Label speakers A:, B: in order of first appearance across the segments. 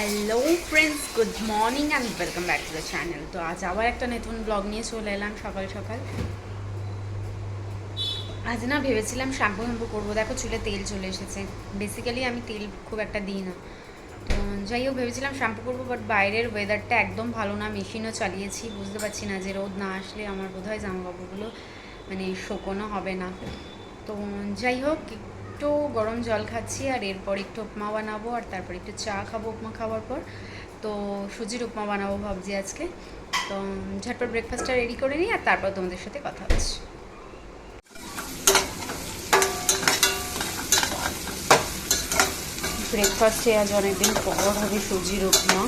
A: Hello friends good morning and welcome back to the channel তো আজ আবার একটা নতুন ব্লগ নিয়ে চলে এলাম সকাল সকাল। আজ না ভেবেছিলাম শ্যাম্পু শ্যাম্পু করব। দেখো, চুলে তেল চলে এসেছে। বেসিক্যালি আমি তেল খুব একটা দিই না। তো যাই হোক, ভেবেছিলাম শ্যাম্পু করব বাট বাইরের ওয়েদারটা একদম ভালো না। মেশিনও চালিয়েছি, বুঝতে পারছি না যে রোদ না আসলে আমার বোধ হয় জামা কাপড়গুলো মানে শোকোনো হবে না। তো যাই হোক একটু গরম জল খাচ্ছি আর এরপর একটু উপমা বানাবো আর তারপর একটু চা খাব উপমা খাওয়ার পর। তো সুজির উপমা বানাবো ভাবছি আজকে। তো ঝটপট ব্রেকফাস্টটা রেডি করে নিই আর তারপর তোমাদের সাথে কথা হচ্ছে। ব্রেকফাস্টে আজ অনেকদিন পর হবে সুজির উপমা।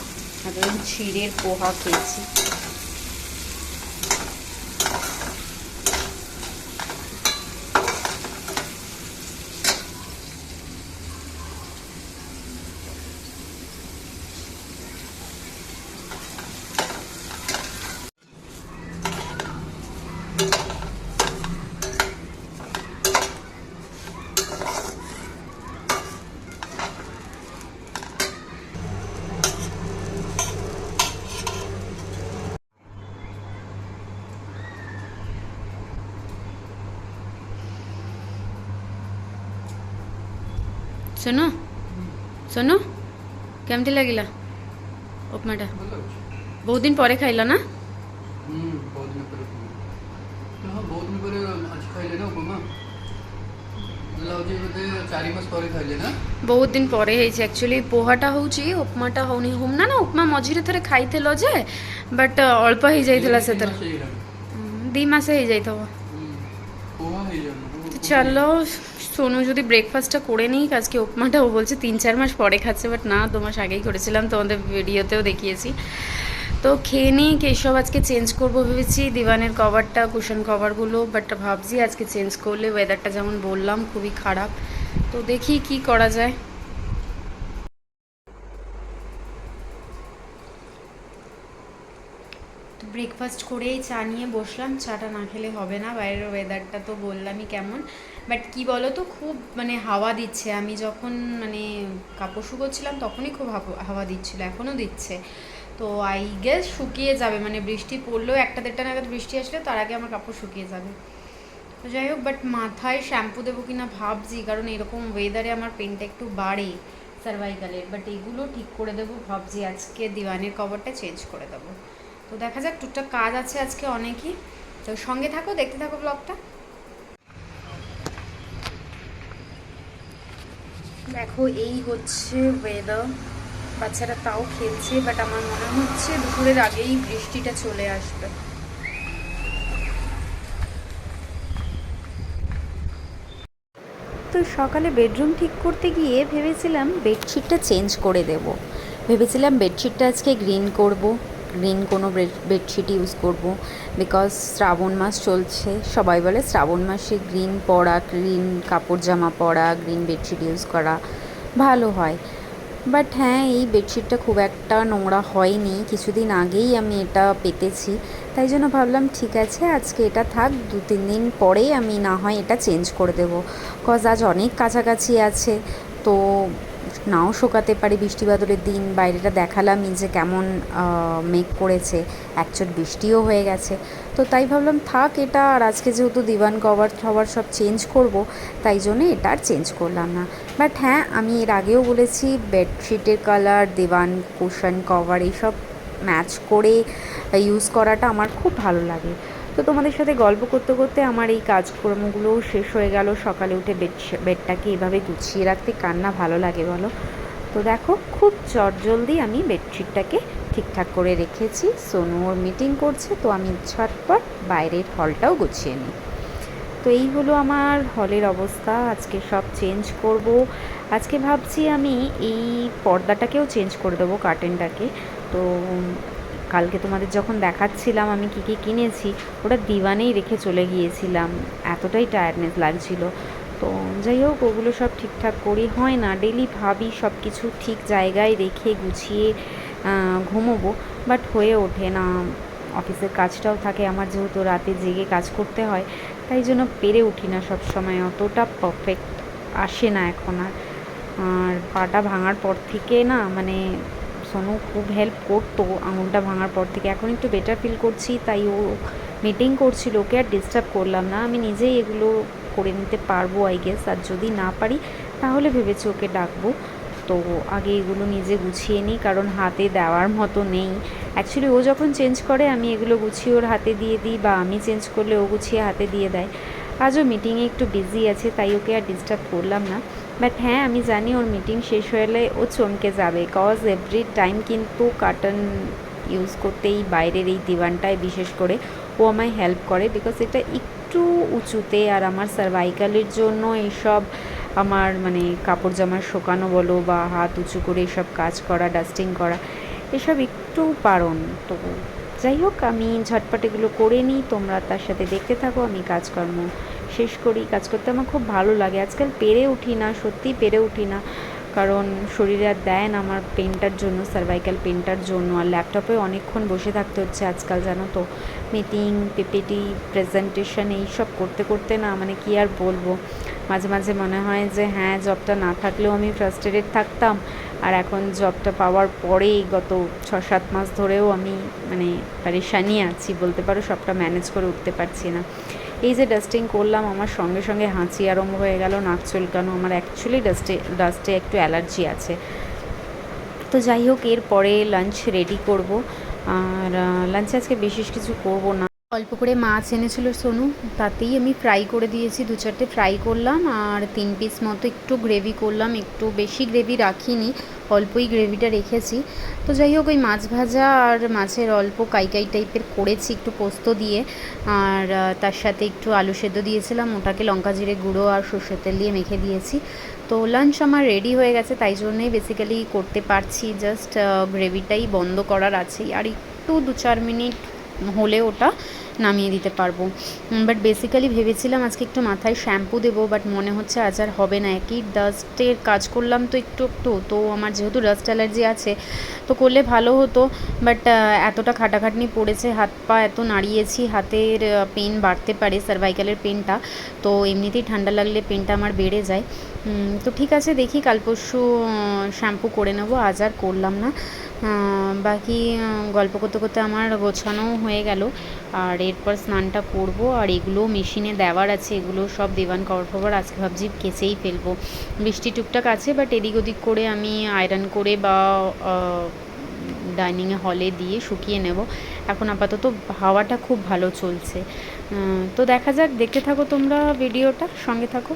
A: এতদিন ক্ষীরের পোহা খেয়েছি। ଶୁଣୁ ଶୁଣୁ କେମିତି ଲାଗିଲା ଉପମାଟା
B: ଭଲ ଅଛି
A: ବହୁତ ଦିନ ପରେ ଖାଇଲ ନା
B: ହୁଁ ବହୁତ ଦିନ ପରେ ଉପମା ହଁ ବହୁତ ଦିନ ପରେ ଆଜି ଖାଇଲେ ନା ଉପମା ମୋତେ ଲାଗୁଛି ବୋଧେ ଚାରି ମାସ ପରେ ଖାଇଲେ ନା
A: ବହୁତ ଦିନ ପରେ ହେଇଛି ଆକ୍ଚୁଆଲି ପୋହାଟା ହେଉଛି ଉପମାଟା ହେଉନି ହୁମନା ନା ଉପମା ମଝିରେ ଥରେ ଖାଇଥିଲ ଯେ ବଟ୍ ଅଳ୍ପ ହେଇଯାଇଥିଲା
B: ତିନି
A: ସେଥିରେ
B: ମାସ ହେଇଗଲାଣି।
A: ଦୁଇ ମାସ ହେଇଯାଇଥିବ
B: ହୁଁ,
A: সোনু যদি ব্রেকফাস্টটা করে নিই, আজকে উপমাটা ও বলছে তিন চার মাস পরে খাচ্ছে বাট না, দু মাস আগেই করেছিলাম, তোমাদের ভিডিওতেও দেখিয়েছি। তো খেয়ে নিই কেশব আজকে চেঞ্জ করব ভেবেছি, দিওয়ানের কভারটা কুশন কভারগুলো বাট ভাবছি আজকে চেঞ্জ করলে ওয়েদারটা যেমন বললাম, খুবই খারাপ। তো দেখি কি করা যায়। ব্রেকফাস্ট করেই চা নিয়ে বসলাম। চাটা না খেলে হবে না, বাইরের ওয়েদারটা তো বললামই কেমন। বাট কি বলো তো খুব মানে হাওয়া দিচ্ছে। আমি যখন মানে কাপড় শুকোচ্ছিলাম তখনই খুব হাওয়া- দিচ্ছিল, এখনও দিচ্ছে। তো আই গেস শুকিয়ে যাবে মানে বৃষ্টি পড়লেও একটা দেড়টা নাগাদ বৃষ্টি আসলে তার আগে আমার কাপড় শুকিয়ে যাবে। তো যাই হোক বাট মাথায় শ্যাম্পু দেবো কিনা ভাবছি, কারণ এরকম ওয়েদারে আমার পেনটা একটু বাড়ে সার্ভাইকালের বাট এগুলো ঠিক করে দেবো, ভাবছি আজকে দিওয়ানের কভারটা চেঞ্জ করে দেবো। তো দেখা যাক, টুকটাক কাজ আছে আজকে অনেকই। তো সঙ্গে থাকো, দেখতে থাকো ব্লগটা দেখো, এই হচ্ছে ওয়েদার বাচ্চারা তাও খেলছে বাট আমার মনে হচ্ছে দুপুরের আগেই বৃষ্টিটা চলে আসবে।
C: তো সকালে বেডরুম ঠিক করতে গিয়ে ভেবেছিলাম বেডশিটটা চেঞ্জ করে দেব। ভেবেছিলাম বেডশিটটা আজকে গ্রিন করব। গ্রিন কোনো বেডশিট ইউজ করব। বিকজ শ্রাবণ মাস চলছে, সবাই বলে শ্রাবণ মাসে গ্রিন পরা গ্রিন কাপড় জামা পরা গ্রিন বেডশিট ইউজ করা ভালো হয়। বাট হ্যাঁ এই বেডশিটটা খুব একটা নোংরা হয়নি। কিছুদিন আগেই আমি এটা পেতেছি। তাই জন্য ভাবলাম, ঠিক আছে, আজকে এটা থাক, দু তিন দিন পরেই আমি না হয় এটা চেঞ্জ করে দেবো। কজ আজ অনেক কাছাকাছি আছে, তো নাও শোকাতে পারি বৃষ্টি বাদলের দিন। বাইরেটা দেখালামই যে কেমন মেঘ করেছে। একচোট বৃষ্টিও হয়ে গেছে। তো তাই ভাবলাম, থাক এটা, আর আজকে যেহেতু দিওয়ান কভার টভার সব চেঞ্জ করব, তাই জন্য এটা আর চেঞ্জ করলাম না। বাট হ্যাঁ আমি এর আগেও বলেছি বেডশিটের কালার দিওয়ান কুশন কভার এইসব ম্যাচ করে ইউজ করাটা আমার খুব ভালো লাগে। তো তোমাদের সাথে গল্প করতে করতে আমার এই কাজকর্মগুলোও শেষ হয়ে গেল। সকালে উঠে বেড বেডটাকে এভাবে গুছিয়ে রাখতে কান্না ভালো লাগে বলো? তো দেখো, খুব চটজলদি আমি বেডশিটটাকে ঠিকঠাক করে রেখেছি। সোনু ওর মিটিং করছে, তো আমি ঝটপট বাইরের হলটাও গুছিয়ে নিই। তো এই হলো আমার হলের অবস্থা। আজকে সব চেঞ্জ করব। আজকে ভাবছি আমি এই পর্দাটাকেও চেঞ্জ করে দেবো কার্টেনটাকে তো কালকে তোমাদের যখন দেখাচ্ছিলাম আমি কী কী কিনেছি, ওটা দিওয়ানেই রেখে চলে গিয়েছিলাম। এতটাই টায়ার্ডনেস লাগছিল। তো যাই হোক, ওগুলো সব ঠিকঠাক করি, হয় না ডেলি ভাবি সব কিছু ঠিক জায়গায় রেখে গুছিয়ে ঘুমোবো। বাট হয়ে ওঠে না। অফিসের কাজটাও থাকে, আমার যেহেতু রাতে জেগে কাজ করতে হয়, তাই জন্য পেরে উঠি না সব সময়। অতটা পারফেক্ট আসে না এখন আর। আর পাটা ভাঙার পর থেকে না মানে সোনু খুব হেল্প করতো আঙুলটা ভাঙার পর থেকে। এখন একটু বেটার ফিল করছি, তাই ও মিটিং করছিল, ওকে আর ডিস্টার্ব করলাম না। আমি নিজেই এগুলো করে নিতে পারব আই গেস আর যদি না পারি, তাহলে ভেবেছি ওকে ডাকবো। তো আগে এগুলো নিজে গুছিয়ে নিই, কারণ হাতে দেওয়ার মতো নেই। অ্যাকচুয়ালি ও যখন চেঞ্জ করে, আমি এগুলো গুছিয়ে ওর হাতে দিয়ে দিই, বা আমি চেঞ্জ করলে ও গুছিয়ে হাতে দিয়ে দেয়। আজও মিটিংয়ে একটু বিজি আছে, তাই ওকে আর ডিস্টার্ব করলাম না। বাট হ্যাঁ আমি জানি ওর মিটিং শেষ হলে ও চমকে যাবে। কজ এভরি টাইম কিন্তু কার্টন ইউজ করতেই বাইরের এই দিওয়ানটায় বিশেষ করে ও আমায় হেল্প করে বিকজ এটা একটু উঁচুতে আর আমার সার্ভাইকালের জন্য এইসব আমার মানে কাপড় জামা শোকানো বলো বা হাত উঁচু করে এসব কাজ করা ডাস্টিং করা, এসব একটু বারণ তো যাই হোক, আমি ঝটপট এগুলো করে নিই, তোমরা তার সাথে দেখতে থাকো, আমি কাজকর্ম শেষ করি, কাজ করতে আমার খুব ভালো লাগে। আজকাল পেরে উঠি না, সত্যিই পেরে উঠি না। কারণ শরীরে আর দেয় না আমার পেনটার জন্য সার্ভাইকাল পেনটার জন্য। আর ল্যাপটপে অনেকক্ষণ বসে থাকতে হচ্ছে আজকাল, জানো তো? মিটিং পিপিটি প্রেজেন্টেশন এইসব করতে করতে না মানে কি আর বলব? মাঝে মাঝে মনে হয় যে হ্যাঁ জবটা না থাকলেও আমি ফ্রাস্ট্রেটেড থাকতাম। আর এখন জবটা পাওয়ার পরেই গত ছ সাত মাস ধরেও আমি মানে পারেশানি আছি, বলতে পারো, সবটা ম্যানেজ করে উঠতে পারছি না। এই যে ডাস্টিং করলাম, আমার সঙ্গে সঙ্গে হাঁচি আরম্ভ হয়ে গেল, নাক চুলকানো। আমার অ্যাকচুয়ালি ডাস্টে ডাস্টে একটু অ্যালার্জি আছে। তো যাই হোক এরপরে লাঞ্চ রেডি করব। আর লাঞ্চে আজকে বিশেষ কিছু করব না।
A: অল্প করে মাছ এনেছিল সোনু, তাতেই আমি ফ্রাই করে দিয়েছি। দু চারটে ফ্রাই করলাম, আর তিন পিস মতো একটু গ্রেভি করলাম। একটু বেশি গ্রেভি রাখিনি। অল্পই গ্রেভিটা রেখেছি। তো যাই হোক, ওই মাছ ভাজা আর মাছের অল্প কাইকাই টাইপের করেছি একটু পোস্ত দিয়ে। আর তার সাথে একটু আলু সেদ্ধ দিয়েছিলাম। ওটাকে লঙ্কা জিরে গুঁড়ো আর সর্ষের তেল দিয়ে মেখে দিয়েছি। তো লাঞ্চ আমার রেডি হয়ে গেছে, তাই জন্যই বেসিক্যালি করতে পারছি। জাস্ট গ্রেভিটাই বন্ধ করার আছে আর একটু দু চার মিনিট হলে ওটা নামিয়ে দিতে পারব। বাট বেসিক্যালি ভেবেছিলাম আজকে একটু মাথায় শ্যাম্পু দেবো বাট মনে হচ্ছে আজ আর হবে না। একই ডাস্টের কাজ করলাম তো একটু একটু, তো আমার যেহেতু ডাস্ট অ্যালার্জি আছে, তো করলে ভালো হতো। বাট এতটা খাটাখাটনি পড়েছে, হাত পা এত নাড়িয়েছি, হাতের পেন বাড়তে পারে সার্ভাইকালের পেনটা তো এমনিতেই ঠান্ডা লাগলে পেনটা আমার বেড়ে যায়। তো ঠিক আছে, দেখি কাল পরশু শ্যাম্পু করে নেব, আজ আর করলাম না। বাকি গল্প করতে করতে আমার গোছানোও হয়ে গেল। আর এরপর স্নানটা করব, আর এগুলো মেশিনে দেওয়ার আছে, এগুলো সব দেওয়ান কভার ফভার, আজকে ভাবছি কেচেই ফেলব। বৃষ্টি টুকটাক আছে, বাট এদিক ওদিক করে আমি আয়রন করে বা ডাইনিংয়ে হলে দিয়ে শুকিয়ে নেব। এখন আপাতত হাওয়াটা খুব ভালো চলছে। তো দেখা যাক, দেখতে থাকো তোমরা ভিডিওটা, সঙ্গে থাকো।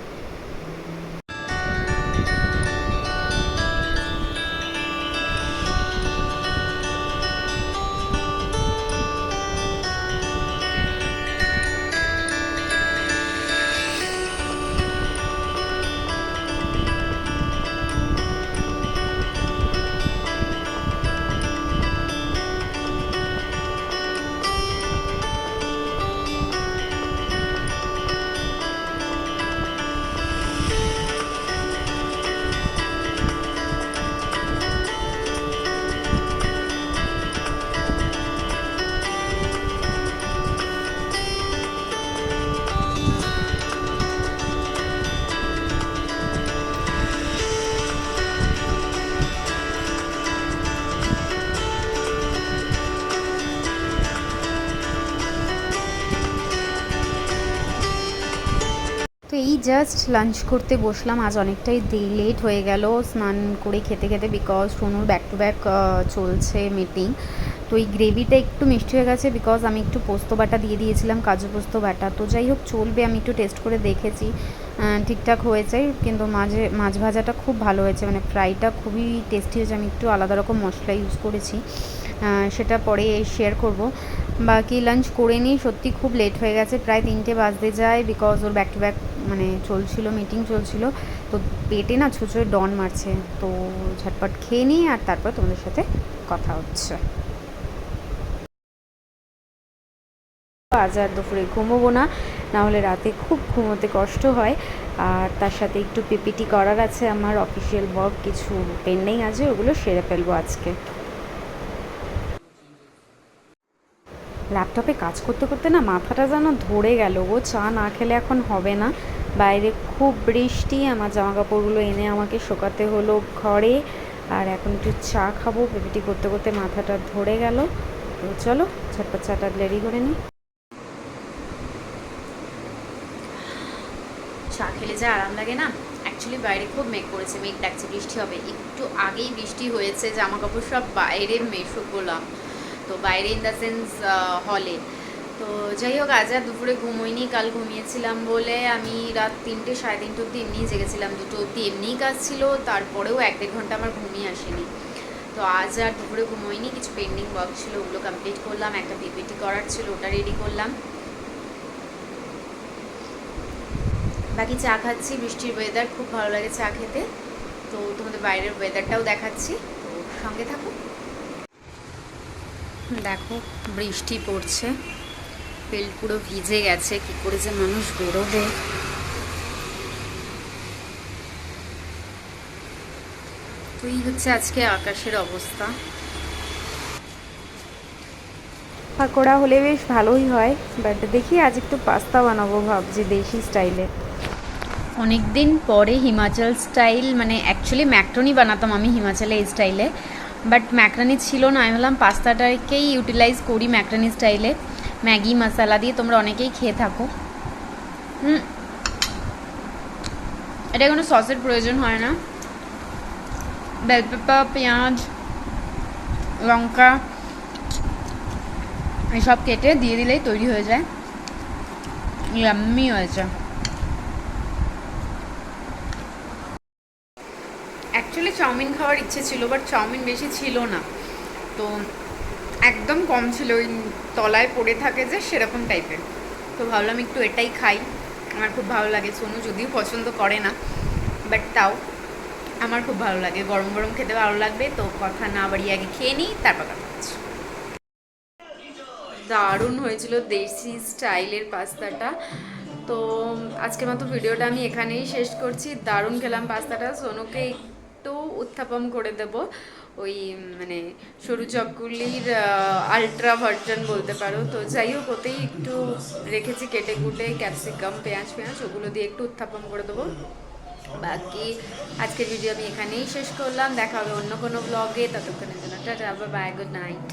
A: জাস্ট লাঞ্চ করতে বসলাম। আজ অনেকটাই লেট হয়ে গেল। স্নান করে খেতে খেতে বিকজ সোনুর ব্যাক টু ব্যাক চলছে মিটিং তো এই গ্রেভিটা একটু মিষ্টি হয়ে গেছে বিকজ আমি একটু পোস্ত বাটা দিয়ে দিয়েছিলাম, কাজু পোস্ত বাটা। তো যাই হোক, চলবে। আমি একটু টেস্ট করে দেখেছি। ঠিকঠাক হয়েছে, কিন্তু মাঝে, মাছ ভাজাটা খুব ভালো হয়েছে। মানে ফ্রাইটা খুবই টেস্টি হয়েছে। আমি একটু আলাদা রকম মশলা ইউজ করেছি। সেটা পরে শেয়ার করব। বাকি লাঞ্চ করে নিই। সত্যি খুব লেট হয়ে গেছে। প্রায় তিনটে বাজতে যায় বিকজ ওর ব্যাক টু ব্যাক মানে চলছিল মিটিং চলছিল, তো পেটে না ছুঁচোয় ডন মারছে, তো ঝটপট খেয়ে নিই আর তারপর তোমাদের সাথে কথা হচ্ছে। আজ আর দুপুরে ঘুমোবো না নাহলে রাতে খুব ঘুমোতে কষ্ট হয়, আর তার সাথে একটু পিপিটি করার আছে আমার অফিসিয়াল ওয়ার্ক কিছু পেন্ডিং আছে ওগুলো সেরে ফেলব আজকে। ল্যাপটপে কাজ করতে করতে না মাথাটা যেন ধরে গেল ও চা না খেলে এখন হবে না। বাইরে খুব বৃষ্টি, আমার জামা কাপড়গুলো এনে আমাকে শোকাতে হলো ঘরে।
C: আর এখন একটু চা খাব বেবিটি করতে করতে মাথাটা ধরে গেল। তো চলো, ঝটপট চাটা রেডি করে নিই।
A: চা খেলে যা আরাম লাগে না? অ্যাকচুয়ালি বাইরে খুব মেঘ করেছে, মেঘ ডাকছে, বৃষ্টি হবে। একটু আগেই বৃষ্টি হয়েছে জামা কাপড় সব বাইরে মেশো করলাম তো বাইরে ইন দ্য সেন্স হলে তো যাই হোক, আজ আর দুপুরে ঘুমোইনি, কাল ঘুমিয়েছিলাম বলে আমি রাত তিনটে, সাড়ে তিনটে অব্দি এমনিই জেগেছিলাম, দুটো অব্দি এমনিই কাজ ছিল, তারপরেও এক দেড় ঘণ্টা আমার ঘুমিয়ে আসেনি। তো আজ আর দুপুরে ঘুমোইনি, কিছু পেন্ডিং ওয়ার্ক ছিল, ওগুলো কমপ্লিট করলাম, একটা পিপিটি করার ছিল, ওটা রেডি করলাম। বাকি চা খাচ্ছি, বৃষ্টির ওয়েদার খুব ভালো লাগে চা খেতে। তো তোমাদের বাইরের ওয়েদারটাও দেখাচ্ছি, তো সঙ্গে থাকো। দেখো বৃষ্টি পড়ছে। ফিল্ড পুরো ভিজে গেছে কি করে যে মানুষ বেরোবে। তো এই হচ্ছে আজকে আকাশের অবস্থা।
C: পাকোড়া হলে বেশ ভালোই হয় বাট দেখি আজ একটু পাস্তা বানাবো ভাবছি দেশি স্টাইলে
A: অনেক দিন পরে হিমাচল স্টাইল মানে অ্যাকচুয়ালি ম্যাক্রনি বানাতাম আমি হিমাচলে এই স্টাইলে বাট ম্যাক্রানি ছিল না। আমি ভাবলাম পাস্তাটাকেই ইউটিলাইজ করি ম্যাক্রানি স্টাইলে। ম্যাগি, মশলা দিয়ে তোমরা অনেকেই খেয়ে থাকো। এটা কোনো সসের প্রয়োজন হয় না। বেল পেপার পেঁয়াজ, লঙ্কা, এসব কেটে দিয়ে দিলেই তৈরি হয়ে যায়। ইয়াম্মি হয়েছে অ্যাকচুয়ালি চাউমিন খাওয়ার ইচ্ছে ছিল বাট চাউমিন বেশি ছিল না। তো একদম কম ছিল, ওই তলায় পড়ে থাকে যে সেরকম টাইপের। তো ভাবলাম একটু এটাই খাই, আমার খুব ভালো লাগে সোনু যদিও পছন্দ করে না বাট তাও আমার খুব ভালো লাগে। গরম গরম খেতে ভালো লাগবে, তো কথা না বাড়িয়ে আগে খেয়ে নিই, তারপর কথা দারুণ হয়েছিল দেশি স্টাইলের পাস্তাটা। তো আজকের মতো ভিডিওটা আমি এখানেই শেষ করছি। দারুণ খেলাম পাস্তাটা। সোনুকে উত্থাপন করে দেব। ওই মানে সরু চকগুলির আলট্রা ভার্জন বলতে পারো। তো যাই হোক, ওতেই একটু রেখেছি কেটে কুটে ক্যাপসিকাম পেঁয়াজ পেঁয়াজ, ওগুলো দিয়ে একটু উত্থাপন করে দেবো। বাকি আজকের ভিডিও আমি এখানেই শেষ করলাম। দেখা হবে অন্য কোনো ব্লগে ততক্ষণের জন্য টাটা বাই গুড নাইট